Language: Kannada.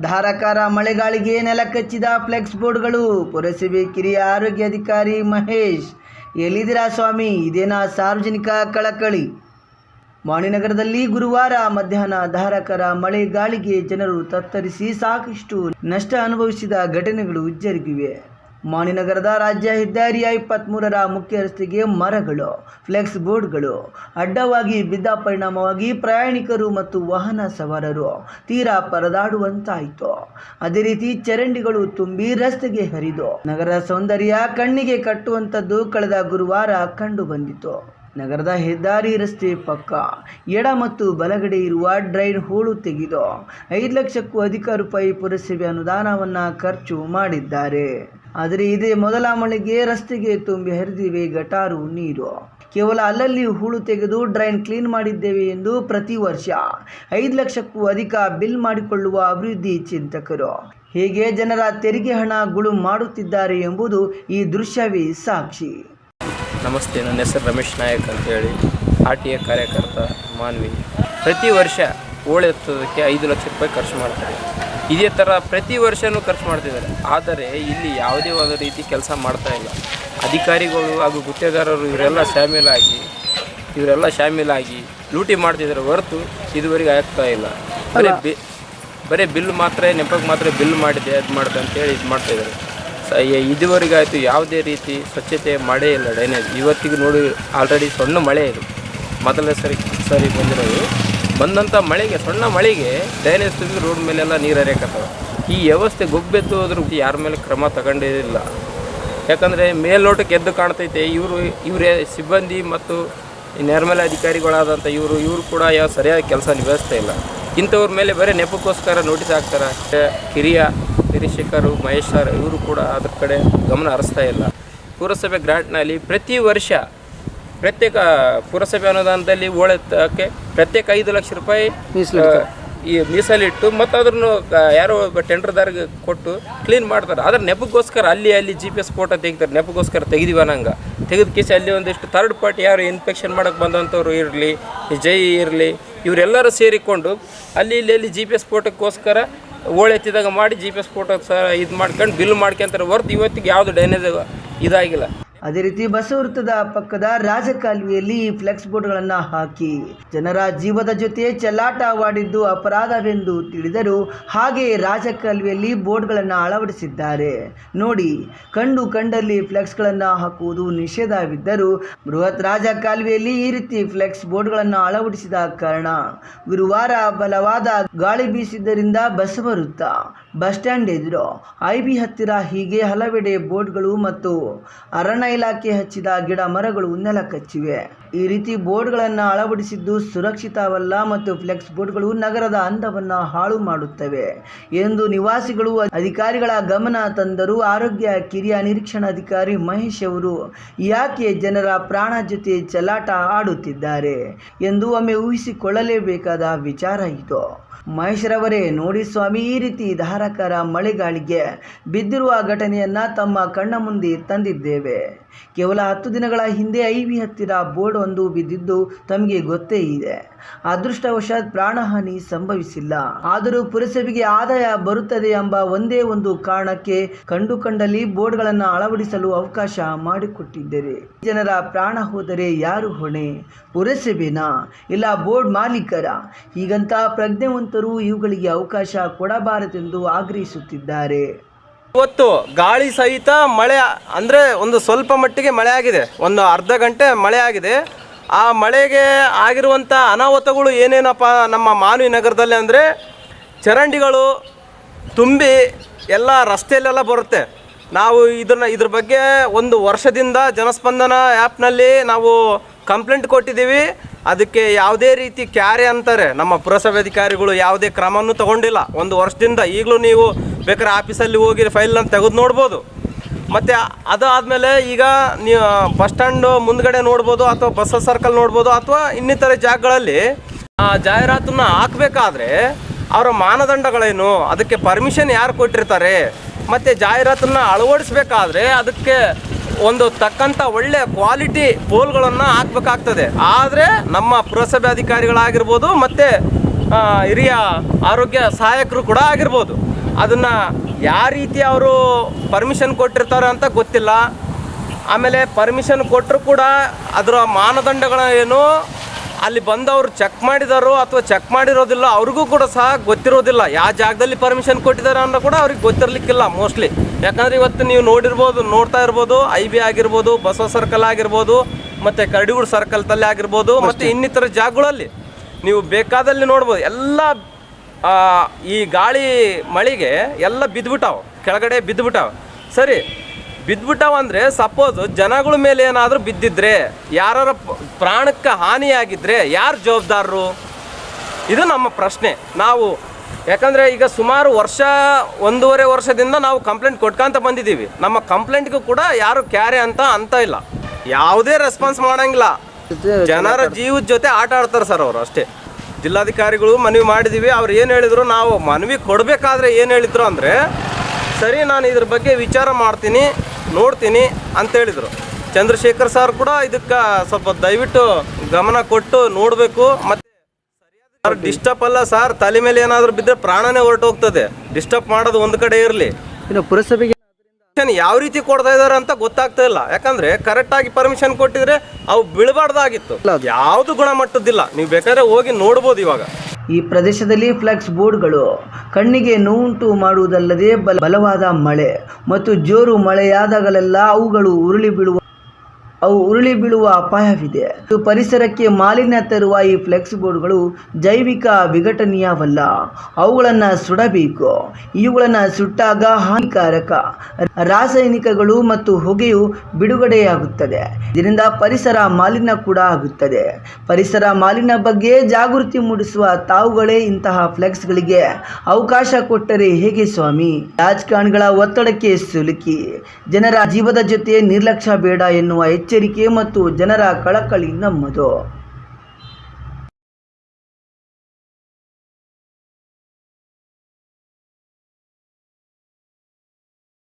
ಧಾರಾಕಾರ ಮಳೆಗಾಳಿಗೆ ನೆಲ ಕಚ್ಚಿದ ಫ್ಲೆಕ್ಸ್ ಬೋರ್ಡ್ಗಳು. ಪುರಸಭೆ ಕಿರಿಯ ಆರೋಗ್ಯ ಅಧಿಕಾರಿ ಮಹೇಶ್. ಎಲ್ಲಿದ್ದೀರಾ ಸ್ವಾಮಿ? ಇದೇನಾ ಸಾರ್ವಜನಿಕ ಕಳಕಳಿ? ವಾಣಿನಗರದಲ್ಲಿ ಗುರುವಾರ ಮಧ್ಯಾಹ್ನ ಧಾರಾಕಾರ ಮಳೆ ಗಾಳಿಗೆ ಜನರು ತತ್ತರಿಸಿ ಸಾಕಷ್ಟು ನಷ್ಟ ಅನುಭವಿಸಿದ ಘಟನೆಗಳು ಜರುಗಿವೆ ಮಾಣಿನಗರದ ರಾಜ್ಯ ಹೆದ್ದಾರಿಯ ಇಪ್ಪತ್ತ್ಮೂರರ ಮುಖ್ಯ ರಸ್ತೆಗೆ ಮರಗಳು, ಫ್ಲೆಕ್ಸ್ ಬೋರ್ಡ್ಗಳು, ಅಡ್ಡವಾಗಿ ಬಿದ್ದ ಪರಿಣಾಮವಾಗಿ ಪ್ರಯಾಣಿಕರು ಮತ್ತು ವಾಹನ ಸವಾರರು ತೀರಾ ಪರದಾಡುವಂತಾಯಿತು. ಅದೇ ರೀತಿ ಚರಂಡಿಗಳು ತುಂಬಿ ರಸ್ತೆಗೆ ಹರಿದು ನಗರದ ಸೌಂದರ್ಯ ಕಣ್ಣಿಗೆ ಕಟ್ಟುವಂಥದ್ದು ಕಳೆದ ಗುರುವಾರ ಕಂಡು ಬಂದಿತು. ನಗರದ ಹೆದ್ದಾರಿ ರಸ್ತೆ ಪಕ್ಕ ಎಡ ಮತ್ತು ಬಲಗಡೆ ಇರುವ ಡ್ರೈನ್ ಹೋಳು ತೆಗೆದು ಐದು ಲಕ್ಷಕ್ಕೂ ಅಧಿಕ ರೂಪಾಯಿ ಪುರಸಭೆ ಅನುದಾನವನ್ನು ಖರ್ಚು ಮಾಡಿದ್ದಾರೆ. ಆದರೆ ಇದೇ ಮೊದಲ ಮಳೆಗೆ ರಸ್ತೆಗೆ ತುಂಬಿ ಹರಿದಿವೆ ಗಟಾರು ನೀರು. ಕೇವಲ ಅಲ್ಲಲ್ಲಿ ಹೂಳು ತೆಗೆದು ಡ್ರೈನ್ ಕ್ಲೀನ್ ಮಾಡಿದ್ದೇವೆ ಎಂದು ಪ್ರತಿ ವರ್ಷ ಐದು ಲಕ್ಷಕ್ಕೂ ಅಧಿಕ ಬಿಲ್ ಮಾಡಿಕೊಳ್ಳುವ ಅಭಿವೃದ್ಧಿ ಚಿಂತಕರು. ಹೇಗೆ ಜನರ ತೆರಿಗೆ ಹಣ ಗುಳು ಮಾಡುತ್ತಿದ್ದಾರೆ ಎಂಬುದು ಈ ದೃಶ್ಯವೇ ಸಾಕ್ಷಿ. ನಮಸ್ತೆ, ನನ್ನ ಹೆಸರು ರಮೇಶ್ ನಾಯಕ್ ಅಂತೇಳಿ, ಆರ್ ಟಿ ಎ ಕಾರ್ಯಕರ್ತ, ಮಾನ್ವಿ. ಪ್ರತಿ ವರ್ಷ ಓಳೆತ್ತೋದಕ್ಕೆ ಐದು ಲಕ್ಷ ರೂಪಾಯಿ ಖರ್ಚು ಮಾಡ್ತಾರೆ. ಇದೇ ಥರ ಪ್ರತಿ ವರ್ಷವೂ ಖರ್ಚು ಮಾಡ್ತಿದ್ದಾರೆ. ಆದರೆ ಇಲ್ಲಿ ಯಾವುದೇ ಒಂದು ರೀತಿ ಕೆಲಸ ಮಾಡ್ತಾ ಇಲ್ಲ. ಅಧಿಕಾರಿಗಳು ಹಾಗೂ ಗುತ್ತೇದಾರರು ಇವರೆಲ್ಲ ಶಾಮೀಲಾಗಿ ಇವರೆಲ್ಲ ಶಾಮೀಲಾಗಿ ಲೂಟಿ ಮಾಡ್ತಿದ್ದಾರೆ ಹೊರತು ಇದುವರೆಗೆ ಆಗ್ತಾ ಇಲ್ಲ. ಬರೀ ಬಿ, ಬರೀ ಬಿಲ್ ಮಾತ್ರ, ನೆಪಕ್ಕೆ ಮಾತ್ರ ಬಿಲ್ ಮಾಡಿದೆ, ಅದು ಮಾಡಿದೆ ಅಂತೇಳಿ ಇದು ಮಾಡ್ತಾಯಿದ್ದಾರೆ ಇದುವರೆಗೆ ಆಯಿತು ಯಾವುದೇ ರೀತಿ ಸ್ವಚ್ಛತೆ ಮಾಡೇ ಇಲ್ಲ ಡ್ರೈನೇಜ್. ಇವತ್ತಿಗೆ ನೋಡಿ, ಆಲ್ರೆಡಿ ಸಣ್ಣ ಮಳೆ ಇದು. ಮೊದಲನೇ ಸರಿ ಸರಿ ಬಂದಿರೋದು. ಬಂದಂಥ ಮಳೆಗೆ, ಸಣ್ಣ ಮಳೆಗೆ ಡ್ರೈನೇಜ್ ತೆಗೆದು ರೋಡ್ ಮೇಲೆಲ್ಲ ನೀರು ಹರಿಯಕತ್ತವೆ ಈ ವ್ಯವಸ್ಥೆ ಗೊಬ್ಬೆದ್ದು ಅದ್ರ ಯಾರ ಮೇಲೆ ಕ್ರಮ ತಗೊಂಡಿಲ್ಲ ಯಾಕಂದರೆ ಮೇಲ್ನೋಟಕ್ಕೆ ಎದ್ದು ಕಾಣ್ತೈತೆ, ಇವರು, ಇವರೇ ಸಿಬ್ಬಂದಿ ಮತ್ತು ನೇರ್ಮಲ ಅಧಿಕಾರಿಗಳಾದಂಥ ಇವರು ಇವರು ಕೂಡ ಯಾವ ಸರಿಯಾದ ಕೆಲಸ ನಿಭಾಯಿಸ್ತಾ ಇಲ್ಲ. ಇಂಥವ್ರ ಮೇಲೆ ಬರೀ ನೆಪಕ್ಕೋಸ್ಕರ ನೋಟಿಸ್ ಹಾಕ್ತಾರೆ. ಕಿರಿಯ ನಿರೀಕ್ಷಕರು ಮಹೇಶ್ ಸರ್ ಇವರು ಕೂಡ ಅದ್ರ ಕಡೆ ಗಮನ ಹರಿಸ್ತಾ ಇಲ್ಲ. ಪುರಸಭೆ ಗ್ರಾಂಟ್ನಲ್ಲಿ ಪ್ರತಿ ವರ್ಷ ಪ್ರತ್ಯೇಕ ಪುರಸಭೆ ಅನುದಾನದಲ್ಲಿ ಓಳಕ್ಕೆ ಪ್ರತ್ಯೇಕ ಐದು ಲಕ್ಷ ರೂಪಾಯಿ ಈ ಮೀಸಲಿಟ್ಟು ಮತ್ತು ಅದನ್ನು ಯಾರೋ ಒಬ್ಬ ಟೆಂಡರ್ದಾರಿಗೆ ಕೊಟ್ಟು ಕ್ಲೀನ್ ಮಾಡ್ತಾರೆ. ಅದ್ರ ನೆಪಕ್ಕೋಸ್ಕರ ಅಲ್ಲಿ ಅಲ್ಲಿ ಜಿ ಪಿ ಎಸ್ ಫೋಟೋ ತೆಗಿತಾರೆ. ನೆಪಕ್ಕೋಸ್ಕರ ತೆಗೆದಿವ ನಂಗೆ. ತೆಗೆದ ಕೇಸಿ ಅಲ್ಲಿ ಒಂದಿಷ್ಟು ಥರ್ಡ್ ಪಾರ್ಟಿ ಯಾರು ಇನ್ಫೆಕ್ಷನ್ ಮಾಡೋಕ್ಕೆ ಬಂದಂಥವ್ರು ಇರಲಿ ಜೈ ಇರಲಿ ಇವರೆಲ್ಲರೂ ಸೇರಿಕೊಂಡು ಅಲ್ಲಿ ಇಲ್ಲಿ ಅಲ್ಲಿ ಜಿ ಪಿ ಎಸ್ ಫೋಟೋಕ್ಕೋಸ್ಕರ ಓಳೆತ್ತಿದಾಗ ಮಾಡಿ ಜಿ ಪಿ ಎಸ್ ಫೋಟೋ ಸಹ ಇದು ಮಾಡ್ಕೊಂಡು ಬಿಲ್ ಮಾಡ್ಕೊಂತಾರೆ. ಹೊರತು ಇವತ್ತಿಗೆ ಯಾವುದು ಡ್ಯಾಮೇಜ್ ಇದಾಗಿಲ್ಲ. ಅದೇ ರೀತಿ ಬಸವೃತ್ತದ ಪಕ್ಕದ ರಾಜಕಾಲುವೆಯಲ್ಲಿ ಈ ಫ್ಲೆಕ್ಸ್ ಬೋರ್ಡ್ಗಳನ್ನು ಹಾಕಿ. ಜನರ ಜೀವದ ಜೊತೆ ಚೆಲ್ಲಾಟವಾಡಿದ್ದು ಅಪರಾಧವೆಂದು ತಿಳಿದರು ಹಾಗೆ ರಾಜಕಾಲುವೆಯಲ್ಲಿ ಬೋರ್ಡ್ಗಳನ್ನು ಅಳವಡಿಸಿದ್ದಾರೆ. ನೋಡಿ, ಕಂಡು ಕಂಡಲ್ಲಿ ಫ್ಲೆಕ್ಸ್ಗಳನ್ನು ಹಾಕುವುದು ನಿಷೇಧವಿದ್ದರೂ ಬೃಹತ್ ರಾಜಕಾಲುವೆಯಲ್ಲಿ ಈ ರೀತಿ ಫ್ಲೆಕ್ಸ್ ಬೋರ್ಡ್ಗಳನ್ನು ಅಳವಡಿಸಿದ ಕಾರಣ ಗುರುವಾರ ಬಲವಾದ ಗಾಳಿ ಬೀಸಿದ್ದರಿಂದ ಬಸವ ವೃತ್ತ ಬಸ್ ಸ್ಟ್ಯಾಂಡ್ ಎದುರು ಐ ಬಿ ಹತ್ತಿರ ಹೀಗೆ ಹಲವೆಡೆ ಬೋರ್ಡ್ಗಳು ಮತ್ತು ಅರಣ್ಯ ಇಲಾಖೆ ಹಚ್ಚಿದ ಗಿಡ ಮರಗಳು ನೆಲ ಕಚ್ಚಿವೆ ಈ ರೀತಿ ಬೋರ್ಡ್ಗಳನ್ನು ಅಳವಡಿಸಿದ್ದು ಸುರಕ್ಷಿತವಲ್ಲ ಮತ್ತು ಫ್ಲೆಕ್ಸ್ ಬೋರ್ಡ್ಗಳು ನಗರದ ಅಂದವನ್ನು ಹಾಳು ಮಾಡುತ್ತವೆ ಎಂದು ನಿವಾಸಿಗಳು, ಅಧಿಕಾರಿಗಳ ಗಮನ ತಂದರು ಆರೋಗ್ಯ ಕಿರಿಯ ನಿರೀಕ್ಷಣಾಧಿಕಾರಿ ಮಹೇಶ್ ಅವರು ಯಾಕೆ ಜನರ ಪ್ರಾಣ ಜೊತೆ ಚಲಾಟ ಆಡುತ್ತಿದ್ದಾರೆ? ಎಂದು ಒಮ್ಮೆ ಊಹಿಸಿಕೊಳ್ಳಲೇಬೇಕಾದ ವಿಚಾರ ಇದು. ಮಹೇಶ್ರವರೇ ನೋಡಿ ಸ್ವಾಮಿ, ಈ ರೀತಿ ಧಾರಾಕಾರ ಮಳೆಗಾಳಿಗೆ ಬಿದ್ದಿರುವ ಘಟನೆಯನ್ನ ತಮ್ಮ ಕಣ್ಣ ಮುಂದೆ ತಂದಿದ್ದೇವೆ. ಕೇವಲ ಹತ್ತು ದಿನಗಳ ಹಿಂದೆ ಐ ವಿ ಹತ್ತಿರ ಬೋರ್ಡ್ ಒಂದು ಬಿದ್ದಿದ್ದು ತಮಗೆ ಗೊತ್ತೇ ಇದೆ. ಅದೃಷ್ಟವಶಾತ್ ಪ್ರಾಣಹಾನಿ ಸಂಭವಿಸಿಲ್ಲ. ಆದರೂ ಪುರಸಭೆಗೆ ಆದಾಯ ಬರುತ್ತದೆ ಎಂಬ ಒಂದೇ ಒಂದು ಕಾರಣಕ್ಕೆ ಕಂಡು ಕಂಡಲ್ಲಿ ಬೋರ್ಡ್ಗಳನ್ನು ಅಳವಡಿಸಲು ಅವಕಾಶ ಮಾಡಿಕೊಟ್ಟಿದ್ದರೆ. ಜನರ ಪ್ರಾಣ ಹೋದರೆ ಯಾರು ಹೊಣೆ? ಪುರಸಭೆನಾ? ಇಲ್ಲ ಬೋರ್ಡ್ ಮಾಲೀಕರ? ಹೀಗಂತ ಪ್ರಜ್ಞಾವಂತರು ಇವುಗಳಿಗೆ ಅವಕಾಶ ಕೊಡಬಾರದೆಂದು ಆಗ್ರಹಿಸುತ್ತಿದ್ದಾರೆ. ಇವತ್ತು ಗಾಳಿ ಸಹಿತ ಮಳೆ, ಅಂದರೆ ಒಂದು ಸ್ವಲ್ಪ ಮಟ್ಟಿಗೆ ಮಳೆ ಆಗಿದೆ. ಒಂದು ಅರ್ಧ ಗಂಟೆ ಮಳೆ ಆಗಿದೆ. ಆ ಮಳೆಗೆ ಆಗಿರುವಂಥ ಅನಾಹುತಗಳು ಏನೇನಪ್ಪ ನಮ್ಮ ಮಾನವಿ ನಗರದಲ್ಲಿ ಅಂದರೆ ಚರಂಡಿಗಳು ತುಂಬಿ ಎಲ್ಲ ರಸ್ತೆಯಲ್ಲೆಲ್ಲ ಬರುತ್ತೆ. ನಾವು ಇದನ್ನು, ಇದ್ರ ಬಗ್ಗೆ ಒಂದು ವರ್ಷದಿಂದ ಜನಸ್ಪಂದನ ಆ್ಯಪ್ನಲ್ಲಿ ನಾವು ಕಂಪ್ಲೇಂಟ್ ಕೊಟ್ಟಿದ್ದೀವಿ. ಅದಕ್ಕೆ ಯಾವುದೇ ರೀತಿ ಕ್ಯಾರೆ ಅಂತಾರೆ. ನಮ್ಮ ಪುರಸಭೆ ಅಧಿಕಾರಿಗಳು ಯಾವುದೇ ಕ್ರಮವನ್ನು ತಗೊಂಡಿಲ್ಲ. ಒಂದು ವರ್ಷದಿಂದ ಈಗಲೂ ನೀವು ಬೇಕಾದ್ರೆ ಆಫೀಸಲ್ಲಿ ಹೋಗಿ ಫೈಲನ್ನು ತೆಗೆದು ನೋಡ್ಬೋದು. ಮತ್ತು ಅದು ಆದಮೇಲೆ ಈಗ ನೀವು ಬಸ್ ಸ್ಟ್ಯಾಂಡ್ ಮುಂದ್ಗಡೆ ನೋಡ್ಬೋದು ಅಥವಾ ಬಸ್ ಸರ್ಕಲ್ ನೋಡ್ಬೋದು ಅಥವಾ ಇನ್ನಿತರ ಜಾಗಗಳಲ್ಲಿ, ಆ, ಜಾಹೀರಾತನ್ನ ಹಾಕಬೇಕಾದ್ರೆ ಅವರ ಮಾನದಂಡಗಳೇನು? ಅದಕ್ಕೆ ಪರ್ಮಿಷನ್ ಯಾರು ಕೊಟ್ಟಿರ್ತಾರೆ? ಮತ್ತು ಜಾಹೀರಾತನ್ನ ಅಳವಡಿಸ್ಬೇಕಾದ್ರೆ ಅದಕ್ಕೆ ಒಂದು ತಕ್ಕಂಥ ಒಳ್ಳೆಯ ಕ್ವಾಲಿಟಿ ಪೋಲ್ಗಳನ್ನು ಹಾಕ್ಬೇಕಾಗ್ತದೆ. ಆದರೆ ನಮ್ಮ ಪುರಸಭೆ ಅಧಿಕಾರಿಗಳಾಗಿರ್ಬೋದು ಮತ್ತು ಹಿರಿಯ ಆರೋಗ್ಯ ಸಹಾಯಕರು ಕೂಡ ಆಗಿರ್ಬೋದು. ಅದನ್ನು ಯಾವ ರೀತಿ ಅವರು ಪರ್ಮಿಷನ್ ಕೊಟ್ಟಿರ್ತಾರೆ ಅಂತ ಗೊತ್ತಿಲ್ಲ. ಆಮೇಲೆ ಪರ್ಮಿಷನ್ ಕೊಟ್ಟರು ಕೂಡ ಅದರ ಮಾನದಂಡಗಳ ಏನು ಅಲ್ಲಿ ಬಂದವರು ಚೆಕ್ ಮಾಡಿದಾರೋ ಅಥವಾ ಚೆಕ್ ಮಾಡಿರೋದಿಲ್ಲ ಅವ್ರಿಗೂ ಕೂಡ ಸಹ ಗೊತ್ತಿರೋದಿಲ್ಲ. ಯಾವ ಜಾಗದಲ್ಲಿ ಪರ್ಮಿಷನ್ ಕೊಟ್ಟಿದ್ದಾರೆ ಅನ್ನೋ ಕೂಡ ಅವ್ರಿಗೆ ಗೊತ್ತಿರಲಿಕ್ಕಿಲ್ಲ ಮೋಸ್ಟ್ಲಿ ಯಾಕಂದರೆ ಇವತ್ತು ನೀವು ನೋಡಿರ್ಬೋದು ನೋಡ್ತಾ ಇರ್ಬೋದು ಐ ಬಿ ಆಗಿರ್ಬೋದು ಬಸವ ಸರ್ಕಲ್ ಆಗಿರ್ಬೋದು ಮತ್ತು ಸರ್ಕಲ್ ತಲೆ ಆಗಿರ್ಬೋದು ಮತ್ತು ಇನ್ನಿತರ ಜಾಗಗಳಲ್ಲಿ. ನೀವು ಬೇಕಾದಲ್ಲಿ ನೋಡ್ಬೋದು. ಎಲ್ಲ ಈ ಗಾಳಿ ಮಳೆಗೆ ಎಲ್ಲ ಬಿದ್ದುಬಿಟ್ಟಾವ ಕೆಳಗಡೆ ಬಿದ್ದುಬಿಟ್ಟಾವ ಸರಿ ಬಿದ್ದುಬಿಟ್ಟಾವ ಅಂದರೆ ಸಪೋಸ್ ಜನಗಳ ಮೇಲೆ ಏನಾದರೂ ಬಿದ್ದಿದ್ರೆ ಯಾರ ಪ್ರಾಣಕ್ಕೆ ಹಾನಿಯಾಗಿದ್ರೆ ಯಾರು ಜವಾಬ್ದಾರರು? ಇದು ನಮ್ಮ ಪ್ರಶ್ನೆ. ನಾವು ಯಾಕಂದರೆ ಈಗ ಸುಮಾರು ವರ್ಷ ಒಂದೂವರೆ ವರ್ಷದಿಂದ ನಾವು ಕಂಪ್ಲೇಂಟ್ ಕೊಟ್ಕೊಂತ ಬಂದಿದ್ದೀವಿ. ನಮ್ಮ ಕಂಪ್ಲೇಂಟ್ಗೂ ಕೂಡ ಯಾರು ಕ್ಯಾರೆ ಅಂತ ಅಂತ ಇಲ್ಲ. ಯಾವುದೇ ರೆಸ್ಪಾನ್ಸ್ ಮಾಡೋಂಗಿಲ್ಲ. ಜನರ ಜೀವದ ಜೊತೆ ಆಟ ಆಡ್ತಾರೆ ಸರ್ ಅವರು ಅಷ್ಟೇ. ಜಿಲ್ಲಾಧಿಕಾರಿಗಳು ಮನವಿ ಮಾಡಿದ್ದೀವಿ ಅವ್ರು ಏನು ಹೇಳಿದ್ರು ನಾವು ಮನವಿ ಕೊಡಬೇಕಾದ್ರೆ ಏನು ಹೇಳಿದ್ರು ಅಂದರೆ, ಸರಿ, ನಾನು ಇದ್ರ ಬಗ್ಗೆ ವಿಚಾರ ಮಾಡ್ತೀನಿ, ನೋಡ್ತೀನಿ ಅಂತ ಹೇಳಿದರು. ಚಂದ್ರಶೇಖರ್ ಸರ್ ಕೂಡ ಇದಕ್ಕೆ ಸ್ವಲ್ಪ ದಯವಿಟ್ಟು ಗಮನ ಕೊಟ್ಟು ನೋಡಬೇಕು. ಮತ್ತು ಸರ್, ಡಿಸ್ಟರ್ಬ್ ಅಲ್ಲ ಸರ್, ತಲೆ ಮೇಲೆ ಏನಾದರೂ ಬಿದ್ದರೆ ಪ್ರಾಣನೇ ಹೊರಟೋಗ್ತದೆ. ಡಿಸ್ಟರ್ಬ್ ಮಾಡೋದು ಒಂದು ಕಡೆ ಇರಲಿ. ಇನ್ನು ಪುರಸಭೆಗೆ ಯಾವ ರೀತಿ ಕೊಡ್ತಾ ಇದಾರೆ ಅಂತ ಗೊತ್ತಾಗ್ತಾ ಇಲ್ಲ. ಯಾಕಂದ್ರೆ ಕರೆಕ್ಟ್ ಆಗಿ ಪರ್ಮಿಷನ್ ಕೊಟ್ಟಿದ್ರೆ ಅವು ಬೀಳಬಾರ್ದಾಗಿತ್ತು. ಯಾವುದು ಗುಣಮಟ್ಟದಿಲ್ಲ ನೀವು ಬೇಕಾದ್ರೆ ಹೋಗಿ ನೋಡ್ಬೋದು ಇವಾಗ. ಈ ಪ್ರದೇಶದಲ್ಲಿ ಫ್ಲೆಕ್ಸ್ ಬೋರ್ಡ್ಗಳು, ಕಣ್ಣಿಗೆ ನೋವುಂಟು ಮಾಡುವುದಲ್ಲದೆ ಬಲ, ಬಲವಾದ ಮಳೆ ಮತ್ತು ಜೋರು ಮಳೆಯಾದಾಗಲೆಲ್ಲ ಅವುಗಳು ಉರುಳಿ ಬೀಳುವ ಅವು ಉರುಳಿ ಬೀಳುವ ಅಪಾಯವಿದೆ. ಪರಿಸರಕ್ಕೆ ಮಾಲಿನ್ಯ ತರುವ ಈ ಫ್ಲೆಕ್ಸ್ ಬೋರ್ಡ್ಗಳು ಜೈವಿಕ ವಿಘಟನೀಯವಲ್ಲ. ಅವುಗಳನ್ನು ಸುಡಬೇಕು. ಇವುಗಳನ್ನು ಸುಟ್ಟಾಗ ಹಾನಿಕಾರಕ. ರಾಸಾಯನಿಕಗಳು ಮತ್ತು ಹೊಗೆಯು ಬಿಡುಗಡೆಯಾಗುತ್ತದೆ. ಇದರಿಂದ ಪರಿಸರ ಮಾಲಿನ್ಯ ಕೂಡ ಆಗುತ್ತದೆ. ಪರಿಸರ ಮಾಲಿನ್ಯ ಬಗ್ಗೆ ಜಾಗೃತಿ ಮೂಡಿಸುವ ತಾವುಗಳೇ ಇಂತಹ ಫ್ಲೆಕ್ಸ್ಗಳಿಗೆ ಅವಕಾಶ ಕೊಟ್ಟರೆ ಹೇಗೆ ಸ್ವಾಮಿ? ರಾಜಕಾರಣಿಗಳ ಒತ್ತಡಕ್ಕೆ ಸಿಲುಕಿ. ಜನರ ಜೀವದ ಜೊತೆ ನಿರ್ಲಕ್ಷ್ಯ ಬೇಡ ಎನ್ನುವ ಎಚ್ಚರಿಕೆ ಮತ್ತು ಜನರ ಕಳಕಳಿ ನಮ್ಮದು.